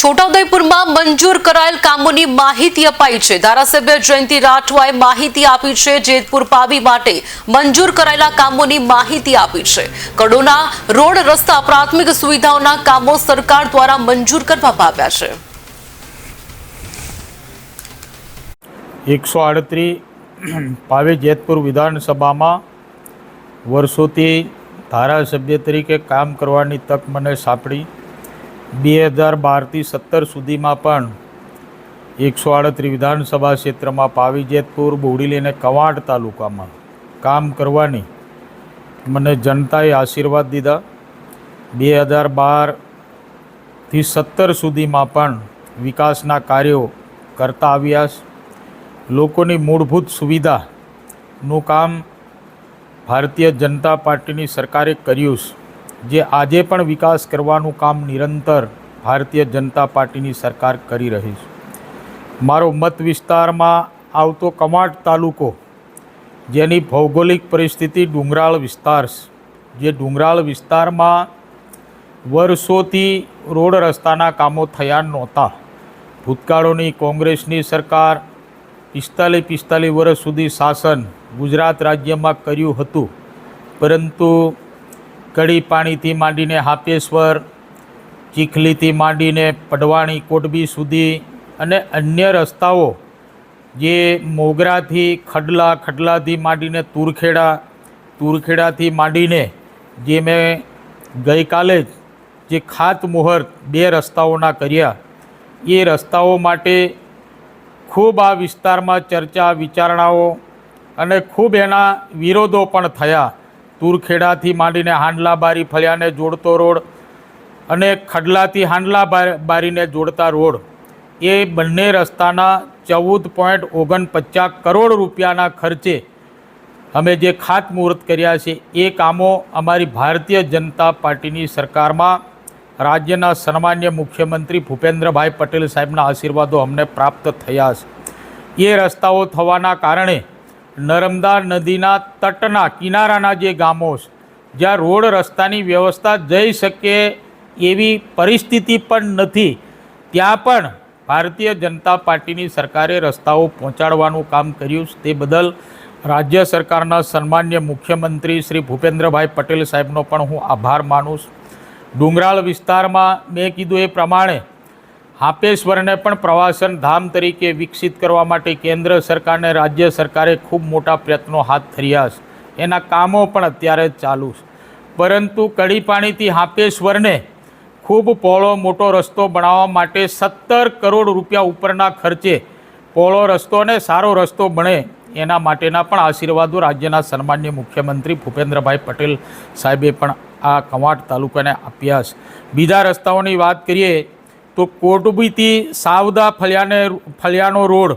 છોટાઉદેપુરમાં મંજૂર કરાયેલ કામોની માહિતી અપાઈ છે. ધારાસભ્ય જયંતિ રાઠવાએ માહિતી આપી છે, જેતપુર પાવી માટે મંજૂર કરાયેલા કામોની માહિતી આપી છે. કડોના રોડ રસ્તા પ્રાથમિક સુવિધાઓના કામો સરકાર દ્વારા મંજૂર કરવામાં આવ્યા છે. એકસો આડત્રીસ પાવી જેતપુર વિધાનસભામાં વર્ષોથી ધારાસભ્ય તરીકે કામ કરવાની તક મને સાંપડી. બે હજાર બારથી સત્તર સુધીમાં પણ એકસો આડત્રીસ વિધાનસભા ક્ષેત્રમાં પાવીજેતપુર બોડીલી અને કવાંટ તાલુકામાં કામ કરવાની મને જનતાએ આશીર્વાદ દીધા. બે હજાર બારથી સત્તર સુધીમાં પણ વિકાસના કાર્યો કરતા આવ્યા લોકોની મૂળભૂત સુવિધાનું કામ ભારતીય જનતા પાર્ટીની સરકારે કર્યું છે. જે આજે પણ વિકાસ કરવાનું કામ નિરંતર ભારતીય જનતા પાર્ટીની સરકાર કરી રહી છે. મારો મત વિસ્તારમાં આવતો કમાટ તાલુકો, જેની ભૌગોલિક પરિસ્થિતિ ડુંગરાળ વિસ્તાર છે. જે ડુંગરાળ વિસ્તારમાં વર્ષોથી રોડ રસ્તાના કામો થયા નહોતા. ભૂતકાળોની કોંગ્રેસની સરકાર પિસ્તાલીસ પિસ્તાલીસ વર્ષ સુધી શાસન ગુજરાત રાજ્યમાં કર્યું હતું. પરંતુ કડી પાણીથી માંડીને હાપેશ્વર, ચીખલીથી માંડીને પડવાણી કોટબી સુધી અને અન્ય રસ્તાઓ જે મોગરાથી ખડલા ખડલાથી માંડીને તુરખેડા, તુરખેડાથી માંડીને જે મેં ગઈકાલે જ જે ખાત મુહૂર્ત બે રસ્તાઓના કર્યા, એ રસ્તાઓ માટે ખૂબ આ વિસ્તારમાં ચર્ચા, વિચારણાઓ અને ખૂબ એના વિરોધો પણ થયા. તુરખેડાથી માંડીને હાંડલા બારી ફળિયાને જોડતો રોડ અને ખડલાથી હાંડલા બારીને જોડતા રોડ. એ બંને રસ્તાના ચૌદ પોઈન્ટ ઓગણપચાસ કરોડ રૂપિયાના ખર્ચે અમે જે ખાતમુહૂર્ત કર્યા છે, એ કામો અમારી ભારતીય જનતા પાર્ટીની સરકારમાં રાજ્યના સન્માન્ય મુખ્યમંત્રી ભૂપેન્દ્રભાઈ પટેલ સાહેબના આશીર્વાદો અમને પ્રાપ્ત થયા છે. એ રસ્તાઓ થવાના કારણે નર્મદા નદીના તટના કિનારાના જે ગામો છે, જ્યાં રોડ રસ્તાની વ્યવસ્થા જઈ શકે એવી પરિસ્થિતિ પણ નથી, ત્યાં પણ ભારતીય જનતા પાર્ટીની સરકારે રસ્તાઓ પહોંચાડવાનું કામ કર્યું છે. તે બદલ રાજ્ય સરકારના સન્માન્ય મુખ્યમંત્રી શ્રી ભૂપેન્દ્રભાઈ પટેલ સાહેબનો પણ હું આભાર માનું છું. ડુંગરાળ વિસ્તારમાં મેં કીધું એ પ્રમાણે હાપેશ્વરને પણ પ્રવાસન ધામ તરીકે વિકસિત કરવા માટે કેન્દ્ર સરકારને રાજ્ય સરકારે ખૂબ મોટા પ્રયત્નો હાથ ધર્યા છે. એના કામો પણ અત્યારે ચાલુ છે. પરંતુ કડી પાણીથી હાપેશ્વરને ખૂબ પહોળો મોટો રસ્તો બનાવવા માટે સત્તર કરોડ રૂપિયા ઉપરના ખર્ચે પહોળો રસ્તો અને સારો રસ્તો બને એના માટેના પણ આશીર્વાદો રાજ્યના સન્માન્ય મુખ્યમંત્રી ભૂપેન્દ્રભાઈ પટેલ સાહેબે પણ આ કવાંટ તાલુકાને આપ્યા છે. બીજા રસ્તાઓની વાત કરીએ તો કોટબીથી સાવદા ફળિયાને ફળિયાનો રોડ,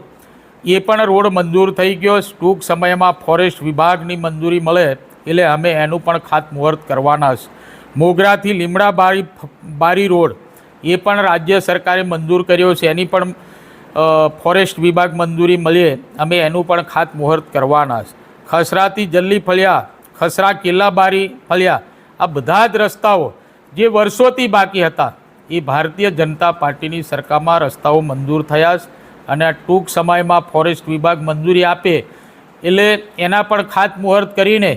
એ પણ રોડ મંજૂર થઈ ગયો. ટૂંક સમયમાં ફોરેસ્ટ વિભાગની મંજૂરી મળે એટલે અમે એનું પણ ખાતમુહૂર્ત કરવાના છે. મોગરાથી લીમડા બારી બારી રોડ, એ પણ રાજ્ય સરકારે મંજૂર કર્યો છે. એની પણ ફોરેસ્ટ વિભાગ મંજૂરી મળીએ, અમે એનું પણ ખાતમુહૂર્ત કરવાના છે. ખસરાથી જલ્લી ફળિયા, ખસરા કિલ્લાબારી ફળિયા, આ બધા જ રસ્તાઓ જે વર્ષોથી બાકી હતા એ ભારતીય જનતા પાર્ટીની સરકારમાં રસ્તાઓ મંજૂર થયા છે અને ટૂંક સમયમાં ફોરેસ્ટ વિભાગ મંજૂરી આપે એટલે એના પણ ખાતમુહૂર્ત કરીને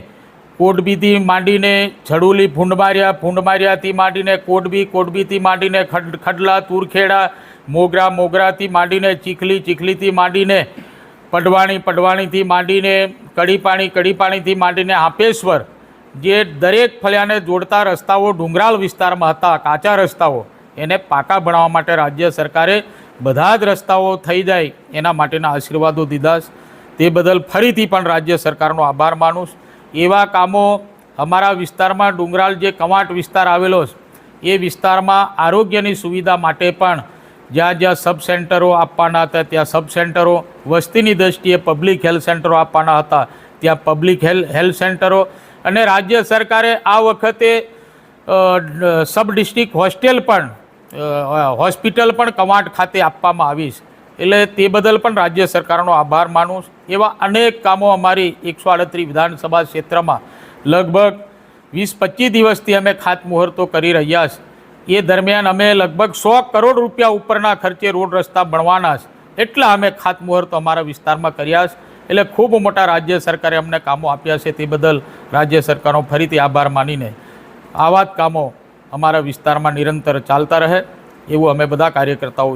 કોટબીથી માંડીને ઝડુલી ભૂંડમાર્યા, ભૂંડમાર્યાથી માંડીને કોટબી, કોટબીથી માંડીને ખડ, ખડલા, તુરખેડા, મોગરા, મોગરાથી માંડીને ચીખલી, ચીખલીથી માંડીને પડવાણી, પડવાણીથી માંડીને કડીપાણી, કડીપાણીથી માંડીને હાંપેશ્વર, જે દરેક ફળિયાને જોડતા રસ્તાઓ ડુંગરાળ વિસ્તારમાં હતા, કાચા રસ્તાઓ. એને પાકા બનાવવા માટે રાજ્ય સરકારે બધા જ રસ્તાઓ થઈ જાય એના માટેના આશીર્વાદો દીધા. તે બદલ ફરીથી પણ રાજ્ય સરકારનો આભાર માનું એવા કામો અમારા વિસ્તારમાં ડુંગરાળ જે કવાંટ વિસ્તાર આવેલો છે, એ વિસ્તારમાં આરોગ્યની સુવિધા માટે પણ જ્યાં જ્યાં સબ સેન્ટરો આપવાના હતા, ત્યાં સબ સેન્ટરો વસ્તીની દ્રષ્ટિએ પબ્લિક હેલ્થ સેન્ટરો આપવાના હતા, ત્યાં પબ્લિક હેલ્થ હેલ્થ સેન્ટરો અને રાજ્ય સરકારે આ વખતે સબ ડિસ્ટ્રિક્ટ હોસ્ટેલ પણ હોસ્પિટલ પણ કવાંટ ખાતે આપવામાં આવી છે. એટલે તે બદલ પણ રાજ્ય સરકારનો આભાર માનું એવા અનેક કામો અમારી એકસો આડત્રીસ વિધાનસભા ક્ષેત્રમાં લગભગ વીસ પચીસ દિવસથી અમે ખાતમુહૂર્તો કરી રહ્યા છે. એ દરમિયાન અમે લગભગ સો કરોડ રૂપિયા ઉપરના ખર્ચે રોડ રસ્તા બનવાના છે. એટલા અમે ખાતમુહૂર્ત અમારા વિસ્તારમાં કર્યા છે. એટલે ખૂબ મોટા રાજ્ય સરકારે અમને કામો આપ્યા છે. તે બદલ રાજ્ય સરકારનો ફરીથી આભાર માનીને આવા જ કામો અમારા વિસ્તારમાં નિરંતર ચાલતા રહે એવું અમે બધા કાર્યકર્તાઓ